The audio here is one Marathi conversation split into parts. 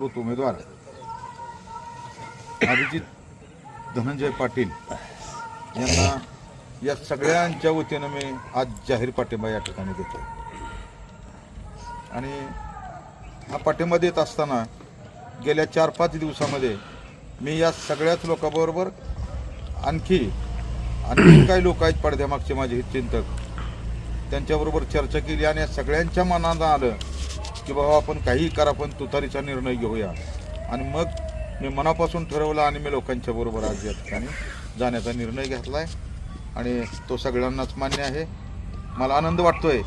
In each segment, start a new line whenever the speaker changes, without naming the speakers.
उमेदवार. अभिजित धनंजय पाटील यांना या सगळ्यांच्या वतीनं मी आज जाहीर पाठिंबा या ठिकाणी देतो आणि हा पाठिंबा देत असताना गेल्या चार पाच दिवसामध्ये मी या सगळ्याच लोकांबरोबर आणखी आणखी काही लोक आहेत पडद्यामागचे माझे चिंतक त्यांच्याबरोबर चर्चा केली आणि या सगळ्यांच्या मनात आलं की बाबा आपण काहीही करा पण तुतारीचा निर्णय घेऊया. आणि मग मी मनापासून ठरवलं आणि मी लोकांच्या बरोबर आज या ठिकाणी जाण्याचा निर्णय घेतला आहे आणि तो सगळ्यांनाच मान्य आहे. मला आनंद वाटतोय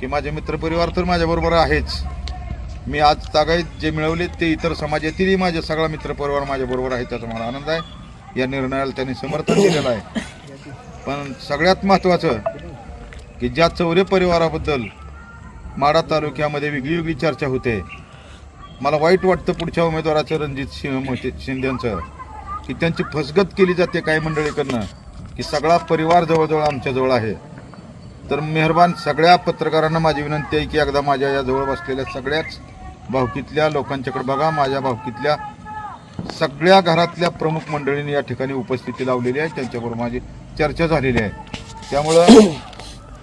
की माझे मित्रपरिवार तर माझ्याबरोबर आहेच. मी आज तागायत जे मिळवले ते इतर समाजातीलही माझे सगळा मित्रपरिवार माझ्याबरोबर आहे त्याचा मला आनंद आहे. या निर्णयाला त्यांनी समर्थन दिलेलं आहे. पण सगळ्यात महत्त्वाचं की ज्या चौरे परिवाराबद्दल माडा तालुक्यामध्ये वेगळी वेगळी चर्चा होते. मला वाईट वाटतं पुढच्या उमेदवाराचं रणजित सिंह मोहिते शिंदेचं की त्यांची फसगत केली जाते काही मंडळीकडनं की सगळा परिवार जवळजवळ आमच्याजवळ आहे. तर मेहरबान सगळ्या पत्रकारांना माझी विनंती आहे की एकदा माझ्या या जवळ बसलेल्या सगळ्याच भावकीतल्या लोकांच्याकडे बघा माझ्या भावकीतल्या सगळ्या घरातल्या प्रमुख मंडळींनी या ठिकाणी उपस्थिती लावलेली आहे त्यांच्याबरोबर माझी चर्चा झालेली आहे. त्यामुळं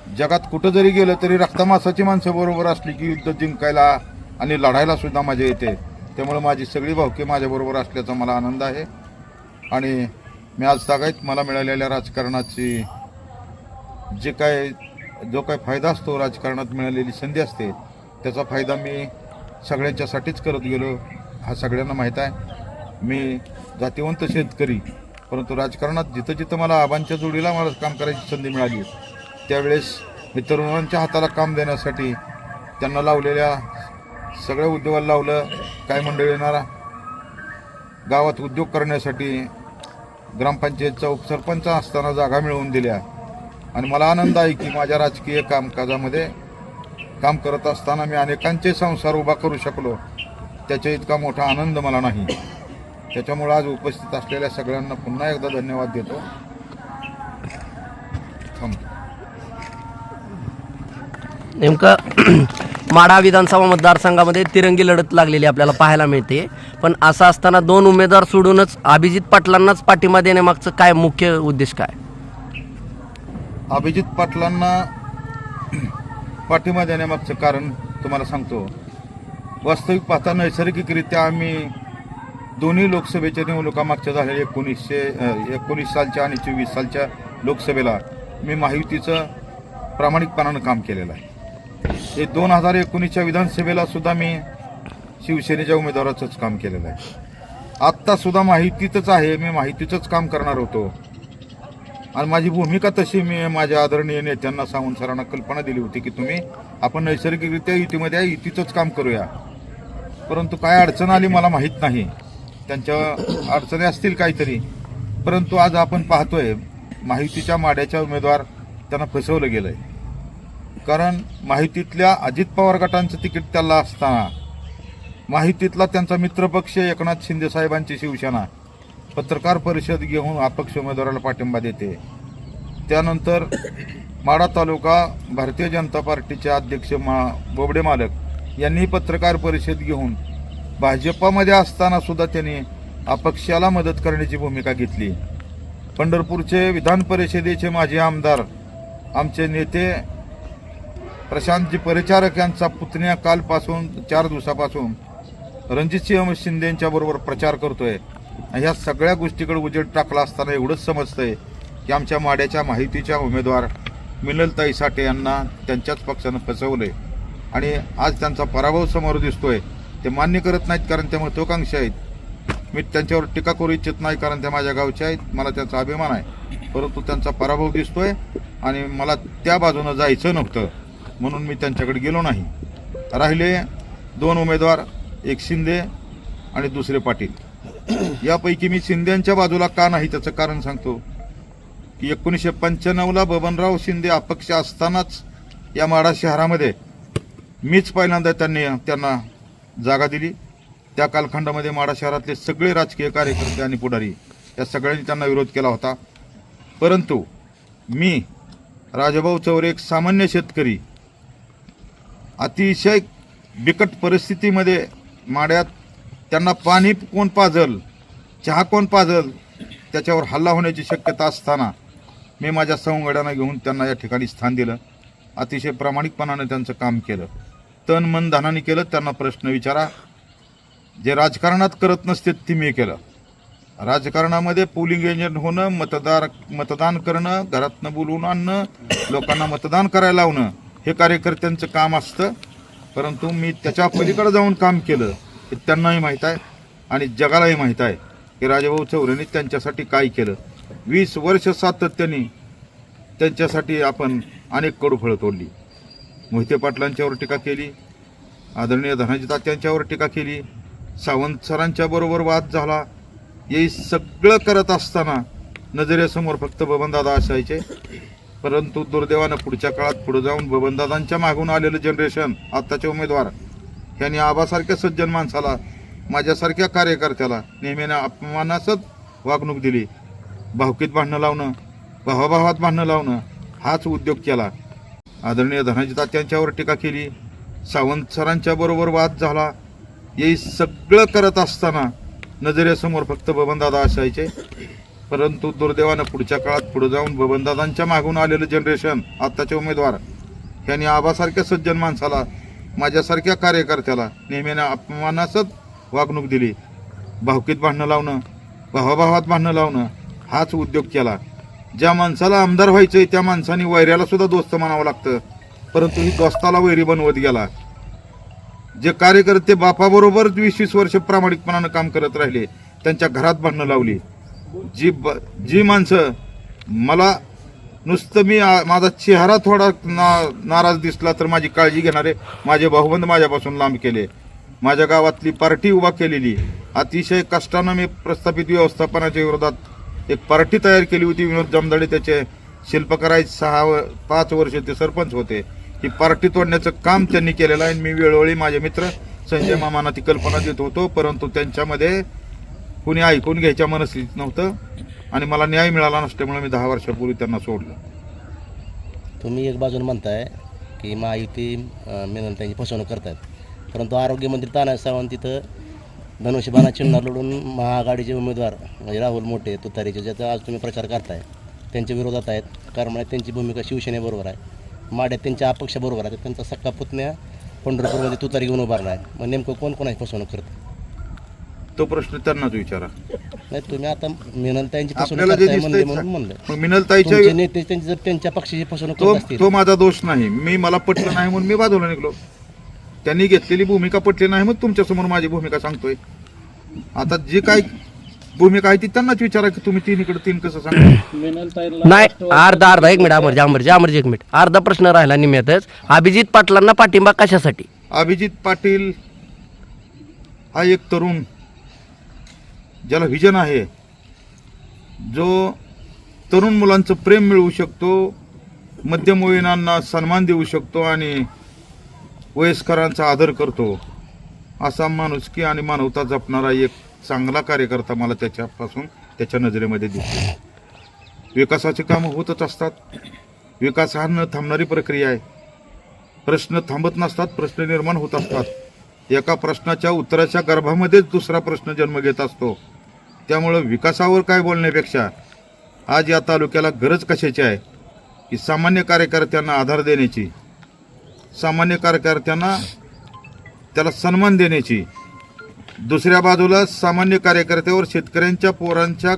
जगात कुठं जरी गेलं तरी रक्तमासाची माणसं बरोबर असली की युद्ध जिंकायला आणि लढायला सुद्धा मजा येते. त्यामुळे माझी सगळी भावकी माझ्याबरोबर असल्याचा मला आनंद आहे. आणि मी आज सांगायत मला मिळालेल्या राजकारणाची जे काय जो काय फायदा असतो राजकारणात मिळालेली संधी असते त्याचा फायदा मी सगळ्यांच्यासाठीच करत गेलो हा सगळ्यांना माहीत आहे. मी जातीवंत शेतकरी परंतु राजकारणात जिथं जिथं मला आबांच्या जोडीला मला काम करायची संधी मिळाली त्यावेळेस मी तरुणांच्या हाताला काम देण्यासाठी त्यांना लावलेल्या सगळ्या उद्योगाला लावलं. काय मंडळी येणार? गावात उद्योग करण्यासाठी ग्रामपंचायतचा उपसरपंच असताना जागा मिळवून दिल्या. आणि मला आनंद आहे की माझ्या राजकीय कामकाजामध्ये काम करत असताना मी अनेकांचे संसार उभा करू शकलो. त्याच्या इतका मोठा आनंद मला नाही. त्याच्यामुळे आज उपस्थित असलेल्या सगळ्यांना पुन्हा एकदा धन्यवाद देतो.
नेमकं माढा विधानसभा मतदारसंघामध्ये तिरंगी लढत लागलेली आपल्याला पाहायला मिळते. पण असं असताना दोन उमेदवार सोडूनच अभिजित पाटलांनाच पाठिंबा देण्यामागचं काय मुख्य उद्देश काय?
अभिजित पाटलांना पाठिंबा देण्यामागचं कारण तुम्हाला सांगतो. वास्तविक पाहता नैसर्गिकरित्या आम्ही दोन्ही लोकसभेच्या निवडणुका मागच्या झालेल्या एकोणीसशे एकोणीस सालच्या आणि चोवीस सालच्या लोकसभेला मी महायुतीचं प्रामाणिकपणानं काम केलेलं आहे. हे दोन हजार एकोणीसच्या विधानसभेला सुद्धा मी शिवसेनेच्या उमेदवाराचंच काम केलेलं आहे. आत्तासुद्धा माहितीतच आहे मी माहितीचंच काम करणार होतो. आणि माझी भूमिका तशी मी माझ्या आदरणीय नेत्यांना सांगून सरांना कल्पना दिली होती की तुम्ही आपण नैसर्गिकरित्या युतीमध्ये युतीचंच काम करूया. परंतु काय अडचण आली मला माहीत नाही. त्यांच्या अडचणी असतील काहीतरी. परंतु आज आपण पाहतोय माहितीच्या माड्याच्या उमेदवार त्यांना फसवलं गेलं आहे कारण माहितीतल्या अजित पवार गटांचं तिकीट त्याला असताना माहितीतला त्यांचा मित्रपक्ष एकनाथ शिंदे साहेबांची शिवसेना पत्रकार परिषद घेऊन अपक्ष उमेदवाराला पाठिंबा देते. त्यानंतर माडा तालुका भारतीय जनता पार्टीचे अध्यक्ष मा बोबडे मालक यांनी पत्रकार परिषद घेऊन भाजपामध्ये असताना सुद्धा त्यांनी अपक्षाला मदत करण्याची भूमिका घेतली. पंढरपूरचे विधान परिषदेचे माजी आमदार आमचे नेते प्रशांतजी परिचारक यांचा पुतण्या कालपासून चार दिवसापासून रणजितसिंह शिंदे बरोबर प्रचार करतोय. ह्या सगळ्या गोष्टीकडे उजेड टाकला असताना एवढंच समजतंय की आमच्या माड्याच्या माहितीच्या उमेदवार मिनलताई साठे यांना त्यांच्याच पक्षानं फसवलंय. आणि आज त्यांचा पराभव समोर दिसतोय. ते मान्य करत नाहीत कारण त्या महत्वाकांक्षी आहेत. मी त्यांच्यावर टीका करू इच्छित नाही कारण त्या माझ्या गावच्या आहेत. मला त्यांचा अभिमान आहे. परंतु त्यांचा पराभव दिसतोय आणि मला त्या बाजूनं जायचं नव्हतं. म्हणून मी त्यांच्याकडे गेलो नाही. राहिले दोन उमेदवार एक शिंदे आणि दुसरे पाटील. यापैकी मी शिंदेच्या बाजूला का नाही त्याचं कारण सांगतो. की एकोणीसशे पंच्याण्णवला बबनराव शिंदे अपक्ष असतानाच या माडा शहरामध्ये मीच पहिल्यांदा त्यांनी त्यांना जागा दिली. त्या कालखंडामध्ये माडा शहरातले सगळे राजकीय कार्यकर्ते आणि पुढारी या सगळ्यांनी त्यांना विरोध केला होता. परंतु मी राजाभाऊ चौरे एक सामान्य शेतकरी अतिशय बिकट परिस्थितीमध्ये माड्यात त्यांना पाणी कोण पाजल चहा कोण पाजल त्याच्यावर हल्ला होण्याची शक्यता असताना मी माझ्या सवंगड्यांना घेऊन त्यांना या ठिकाणी स्थान दिलं. अतिशय प्रामाणिकपणाने त्यांचं काम केलं. तन मन धनाने केलं. त्यांना प्रश्न विचारा. जे राजकारणात करत नसते ते मी केलं. राजकारणामध्ये पोलिंग एजंट होणं मतदार मतदान करणं घरातनं बोलवून आणणं लोकांना मतदान करायला लावणं हे कार्यकर्त्यांचं काम असतं. परंतु मी त्याच्या पलीकडे जाऊन काम केलं हे त्यांनाही माहीत आहे आणि जगालाही माहीत आहे की राजाभाऊ चौरेने त्यांच्यासाठी काय केलं. वीस वर्ष सातत्याने त्यांच्यासाठी आपण अनेक कडू फळं तोडली. मोहिते पाटलांच्यावर टीका केली आदरणीय धनाजी तात्यांच्यावर टीका केली सावंत सरांच्या बरोबर वाद झाला. हे सगळं करत असताना नजरेसमोर फक्त बबनदादा असायचे. परंतु दुर्दैवानं पुढच्या काळात पुढे जाऊन बबनदादांच्या मागून आलेलं जनरेशन आत्ताचे उमेदवार यांनी आबासारख्या सज्जन माणसाला माझ्यासारख्या कार्यकर्त्याला नेहमीने अपमानासच वागणूक दिली. भावकीत भांडणं लावणं भावाभावात भांडणं लावणं हाच उद्योग केला. आदरणीय धनाजी तात्यांच्यावर टीका केली. सावंत सरांच्या बरोबर वाद झाला. हे सगळं करत असताना नजरेसमोर फक्त बबनदादा असायचे. परंतु दुर्दैवानं पुढच्या काळात पुढे जाऊन बबनदादांच्या मागून आलेलं जनरेशन आत्ताचे उमेदवार यांनी आबासारख्या सज्जन माणसाला माझ्यासारख्या कार्यकर्त्याला नेहमीने अपमानासच वागणूक दिली. भावकीत भांडणं लावणं भावाभावात भांडणं लावणं हाच उद्योग केला. ज्या माणसाला आमदार व्हायचं आहे त्या माणसाने वैऱ्याला सुद्धा दोस्त मानावं लागतं. परंतु ही दोस्ताला वैरी बनवत गेला. जे कार्यकर्ते बापाबरोबर वीस वीस वर्ष प्रामाणिकपणानं काम करत राहिले त्यांच्या घरात भांडणं लावली. जी ब जी माणसं मला नुसतं मी माझा चेहरा थोडा ना नाराज दिसला तर माझी काळजी घेणारे माझे भाऊबंद माझ्यापासून लांब केले. माझ्या गावातली पार्टी उभा केलेली. अतिशय कष्टानं मी प्रस्थापित व्यवस्थापनाच्या विरोधात एक पार्टी तयार केली होती. विनोद जमदाडे त्याचे शिल्पकाराय सहा व- पाच वर्ष ते सरपंच होते. ही पार्टी तोडण्याचं काम त्यांनी केलेलं आहे आणि मी वेळोवेळी माझे मित्र संजय मामांना ती कल्पना देत होतो. परंतु त्यांच्यामध्ये कोणी ऐकून घ्यायच्या मनस्थितीत नव्हतं आणि मला न्याय मिळाला नसल्यामुळे मी दहा वर्षापूर्वी त्यांना सोडलं.
तुम्ही एक बाजून म्हणताय की महायुती अं, त्यांची फसवणूक करतात. परंतु आरोग्यमंत्री ताना सावंत तिथं धनुष्यबाणा चिन्ह लढून महाआघाडीचे उमेदवार म्हणजे राहुल मोठे तुतारीचे ज्याचा आज तुम्ही प्रचार करताय त्यांच्या विरोधात आहेत. कारण त्यांची भूमिका शिवसेनेबरोबर आहे. माड्यात त्यांच्या अपक्षाबरोबर आहे. त्यांचा सक्का पुतण्या पंढरपूरमध्ये तुतारी घेऊन उभारला आहे मग नेमकं कोण कोणाची फसवणूक करतं?
तो प्रश्न त्यांनाच विचारा.
नाही तुम्ही आता मिनलताईंची फसवणूक
आपल्याला जे
करताय म्हणले
दिसतंय
म्हणून म्हणलं.
मग मिनलताईच्या
तुमचे नेते त्यांची जर त्यांच्या पक्षाची फसवणूक
तो
करत असतील.
तो माझा दोष नाही. मी मला पटलं नाही म्हणून मी बाजूला निघलो. त्यांनी घेतलेली भूमिका पटली नाही मग तुमच्यासमोर माझी भूमिका सांगतोय. आता जी काय भूमिका आहे ती त्यांनाच विचारा की तुम्ही तीन इकडे तीन कसं सांगा.
नाही अर्धा अर्धा एक मिनिट अमरजी अमरजी अमरजी एक मिनिट. अर्धा प्रश्न राहिला निमित्तच अभिजित पाटलांना पाठिंबा कशासाठी?
अभिजित पाटील हा एक तरुण ज्याला व्हिजन आहे जो तरुण मुलांचं प्रेम मिळवू शकतो मध्यमवयीनांना सन्मान देऊ शकतो आणि वयस्करांचा आदर करतो असा माणुसकी आणि मानवता जपणारा एक चांगला कार्यकर्ता मला त्याच्यापासून त्याच्या नजरेमध्ये दिसतो. विकासाची कामं होतच असतात. विकास हा न थांबणारी प्रक्रिया आहे. प्रश्न थांबत नसतात प्रश्न निर्माण होत असतात. एका प्रश्नाच्या उत्तराच्या गर्भामध्येच दुसरा प्रश्न जन्म घेत असतो. त्यामुळं विकासावर काय बोलण्यापेक्षा आज या तालुक्याला गरज कशाची आहे? की सामान्य कार्यकर्त्यांना आधार देण्याची सामान्य कार्यकर्त्यांना त्याला सन्मान देण्याची. दुसऱ्या बाजूला सामान्य कार्यकर्त्यावर शेतकऱ्यांच्या पोरांच्या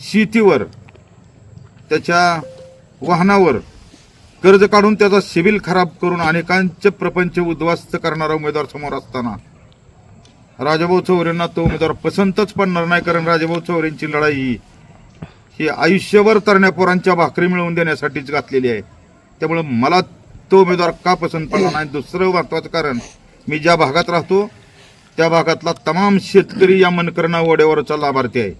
शेतीवर त्याच्या वाहनावर कर्ज काढून त्याचा सिबिल खराब करून अनेकांचे प्रपंच उद्ध्वस्त करणारा उमेदवार समोर असताना राजाभाऊ चौरेंना तो उमेदवार पसंतच पडणार नाही कारण राजाभाऊ चौरेंची लढाई ही आयुष्यभर तरण्या पोरांच्या भाकरी मिळवून देण्यासाठीच घातलेली आहे. त्यामुळं मला तो उमेदवार का पसंत पडला नाही? दुसरं महत्वाचं कारण मी ज्या भागात राहतो त्या भागातला तमाम शेतकरी या मनकरणा वड्यावरचा लाभार्थी आहे.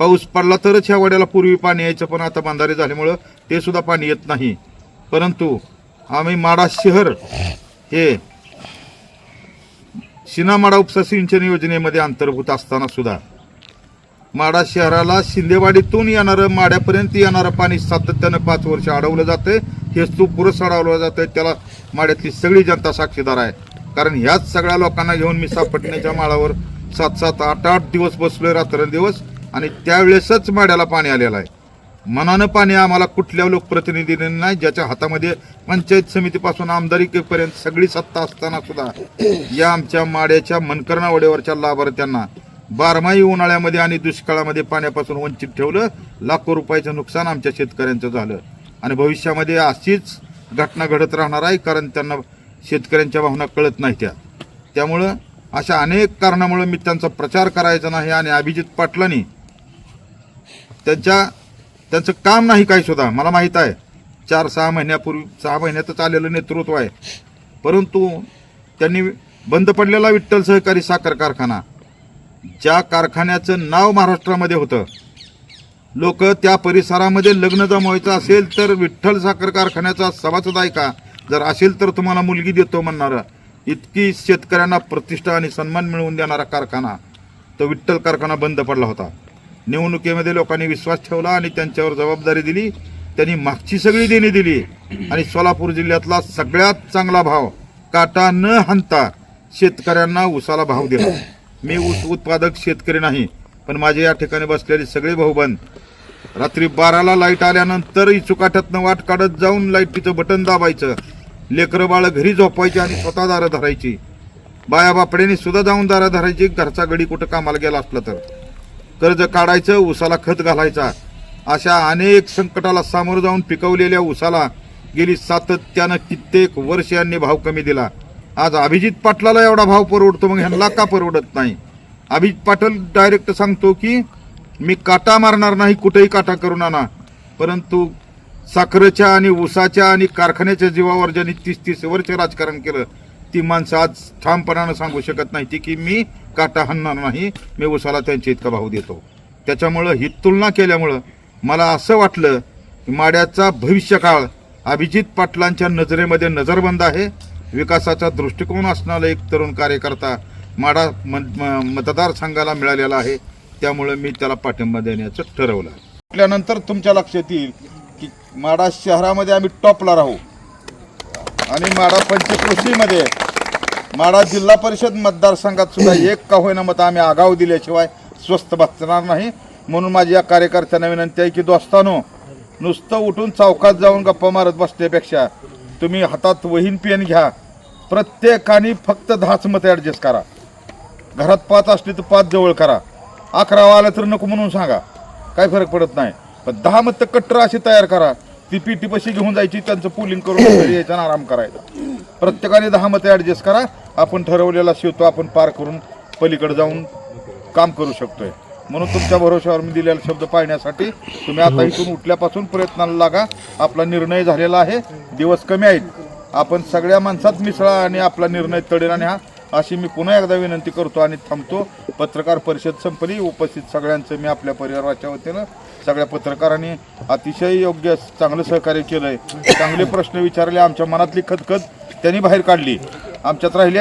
पाऊस पडला तरच ह्या वड्याला पूर्वी पाणी यायचं पण आता बांधारे झाल्यामुळं ते सुद्धा पाणी येत नाही. परंतु आम्ही माडा शहर हे शिनामाडा उपसा सिंचन योजनेमध्ये अंतर्भूत असताना सुद्धा माडा शहराला शिंदेवाडीतून येणारं माड्यापर्यंत येणारं पाणी सातत्यानं पाच वर्ष अडवलं जातंय. हे स्तूप पुरस अडवलं जातंय. त्याला माड्यातली सगळी जनता साक्षीदार आहे. कारण ह्याच सगळ्या लोकांना घेऊन मी सापटण्याच्या माळावर सात सात आठ आठ दिवस बसलोय रात्रंदिवस आणि त्यावेळेसच माड्याला पाणी आलेलं आहे. मनानं पाणी आम्हाला कुठल्या लोकप्रतिनिधीने नाही ज्याच्या हातामध्ये पंचायत समितीपासून आमदारीपर्यंत सगळी सत्ता असताना सुद्धा या आमच्या माड्याच्या मनकर्णावडेवरच्या लाभार्थ्यांना बारमाही उन्हाळ्यामध्ये आणि दुष्काळामध्ये पाण्यापासून वंचित ठेवलं लाखो रुपयाचं नुकसान आमच्या शेतकऱ्यांचं झालं. आणि भविष्यामध्ये अशीच घटना घडत राहणार आहे कारण त्यांना शेतकऱ्यांच्या भावना कळत नाही त्या. त्यामुळं अशा अनेक कारणामुळे मी त्यांचा प्रचार करायचा नाही आणि अभिजित पाटलांनी त्यांच्या त्यांचं काम नाही काही सुद्धा. मला माहीत आहे. चार सहा महिन्यापूर्वी सहा महिन्यातच आलेलं नेतृत्व आहे. परंतु त्यांनी बंद पडलेला विठ्ठल सहकारी साखर कारखाना ज्या कारखान्याचं नाव महाराष्ट्रामध्ये होतं. लोक त्या परिसरामध्ये लग्न जमवायचं असेल तर विठ्ठल साखर कारखान्याचा सभासद आहे का जर असेल तर तुम्हाला मुलगी देतो म्हणणारा. इतकी शेतकऱ्यांना प्रतिष्ठा आणि सन्मान मिळवून देणारा कारखाना तो विठ्ठल कारखाना बंद पडला होता. निवडणुकीमध्ये लोकांनी विश्वास ठेवला आणि त्यांच्यावर जबाबदारी दिली. त्यांनी मागची सगळी देणी दिली. आणि सोलापूर जिल्ह्यातला सगळ्यात चांगला भाव काटा न हाणता शेतकऱ्यांना उसाला भाव दिला. मी ऊस उत्पादक शेतकरी नाही पण माझे या ठिकाणी बसलेले सगळे भाऊबंद रात्री बाराला लाइट आल्यानंतर इचुकाट्यातनं वाट काढत जाऊन लाईटीचं बटन दाबायचं. लेकरं बाळ घरी झोपायची आणि स्वतः दारं धरायची. बाया बापड्याने सुद्धा जाऊन दारं धरायची. घरचा गडी कुठं कामाला गेला असला तर. कर्ज काढायचं उसाला खत घालायचा. अशा अनेक संकटाला सामोरं जाऊन पिकवलेल्या उसाला गेली सातत्यानं कित्येक वर्ष यांनी भाव कमी दिला. आज अभिजित पाटलाला एवढा भाव परवडतो मग ह्यांना का परवडत नाही? अभिजित पाटील डायरेक्ट सांगतो की मी काटा मारणार नाही कुठेही काटा करून आणा परंतु साखरेच्या आणि ऊसाच्या आणि कारखान्याच्या जीवावर ज्यांनी तीस तीस वर्ष राजकारण केलं ती माणसं आज ठामपणानं सांगू शकत नाही ती की मी काटा हाणणार नाही मी उसाला त्यांच्या इतका भाव देतो. त्याच्यामुळं ही तुलना केल्यामुळं मला असं वाटलं की माड्याचा भविष्यकाळ अभिजित पाटलांच्या नजरेमध्ये नजरबंद आहे. विकासाचा दृष्टिकोन असणारा एक तरुण कार्यकर्ता माडा म- मतदारसंघाला मिळालेला आहे. त्यामुळे मी त्याला पाठिंबा देण्याचं ठरवलं. म्हटल्यानंतर तुमच्या लक्षात येईल की माडा शहरामध्ये आम्ही टॉपला राहू. आणि माडा पंचकृषीमध्ये माडा जिल्हा परिषद मतदारसंघात सुद्धा एक का होईना मत आम्ही आगाव दिल्याशिवाय स्वस्त बसणार नाही. म्हणून माझी या कार्यकर्त्यांना विनंती आहे की दोस्तानो नुसतं उठून चौकात जाऊन गप्पा मारत बसण्यापेक्षा तुम्ही हातात वहीन पेन घ्या. प्रत्येकाने फक्त दहाच मतं ॲडजस्ट करा. घरात पाच असली तर पाच जवळ करा. अकरावा आलं तर नको म्हणून सांगा. काय फरक पडत नाही. पण दहा मतं कट्टर अशी तयार करा. ती पीटी पशी घेऊन जायची त्यांचं पुलिंग करून घरी यायचा आणि आराम करायचा. प्रत्येकाने दहा मते ॲडजस्ट करा. आपण ठरवलेला शिवतो आपण पार करून पलीकडे जाऊन काम करू शकतोय. म्हणून तुमच्या भरोश्यावर मी दिलेला शब्द पाळण्यासाठी तुम्ही आता इथून उठल्यापासून प्रयत्नाला लागा. आपला निर्णय झालेला आहे. दिवस कमी आहेत. आपण सगळ्या माणसात मिसळा आणि आपला निर्णय कढेण आणि हा अशी मी पुन्हा एकदा विनंती करतो आणि थांबतो. पत्रकार परिषद संपली. उपस्थित सगळ्यांचं मी आपल्या परिवाराच्या वतीनं सगळ्या पत्रकारांनी अतिशय योग्य चांगलं सहकार्य केलंय. चांगले प्रश्न विचारले. आमच्या मनातली खतखत त्यांनी बाहेर काढली. आमच्यात राहिली